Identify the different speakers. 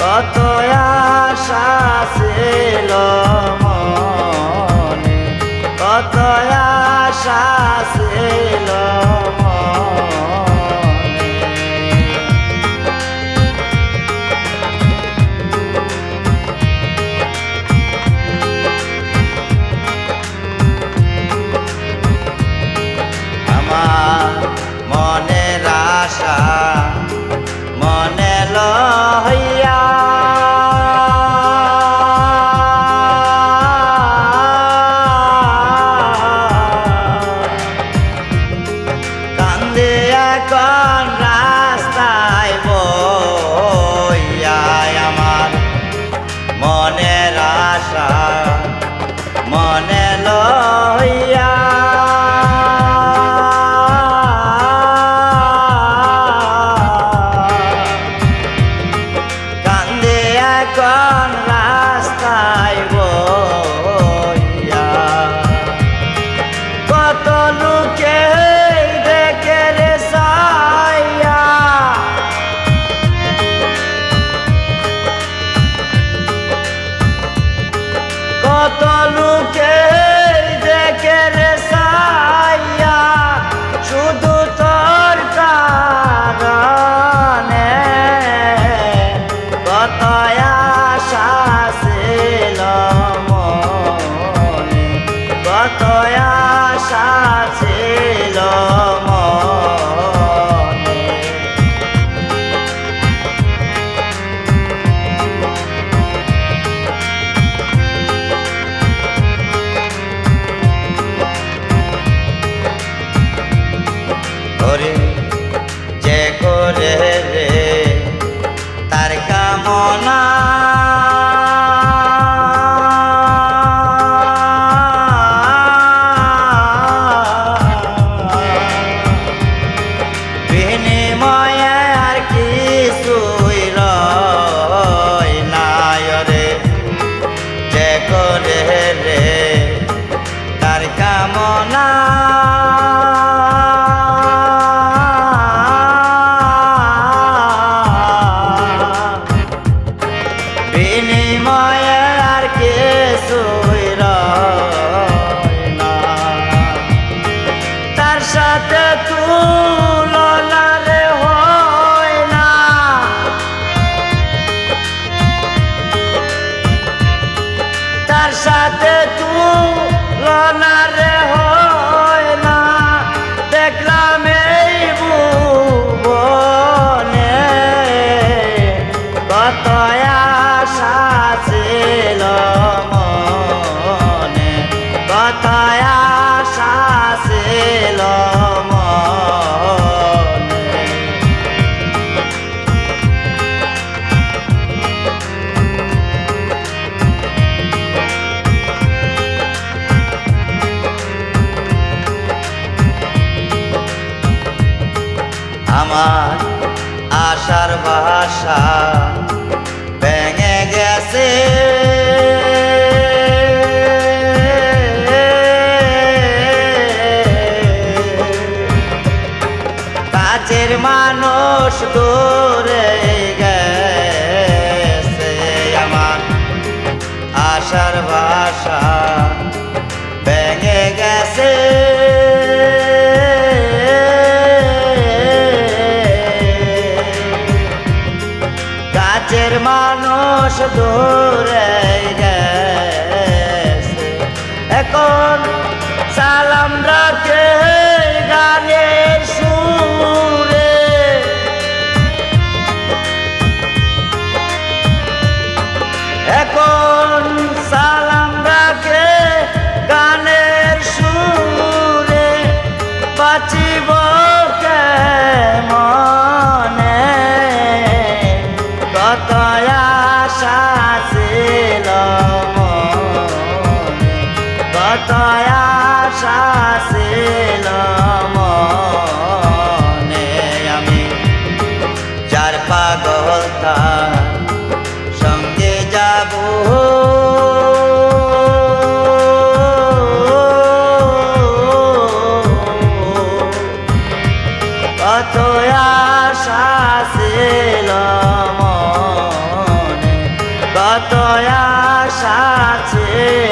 Speaker 1: কত আশা ছিল মনে কত আশা ছিল কান্দে এখন রাস্তায় বইয়ায় আমার মনের আশা মনে আশা সাথে তুলনা রে হয় দেখলাম আশা ছিল মনে। আশা ছিল আমার আশার ভাষা ভেঙে গেছে। কাছের মানুষ দূরে গেছে আমার আশার ভাষা। দূরে গেছে। এখন সালাম রাখে গানের সুরে। এখন সালাম রাখে গানের সুরে। বাঁচিব কত আশা ছিল মনে আমি। যার পাগল তার সঙ্গে যাব। কত আশা ছিল মনে কত আশা ছিল মনে কত আশা ছিল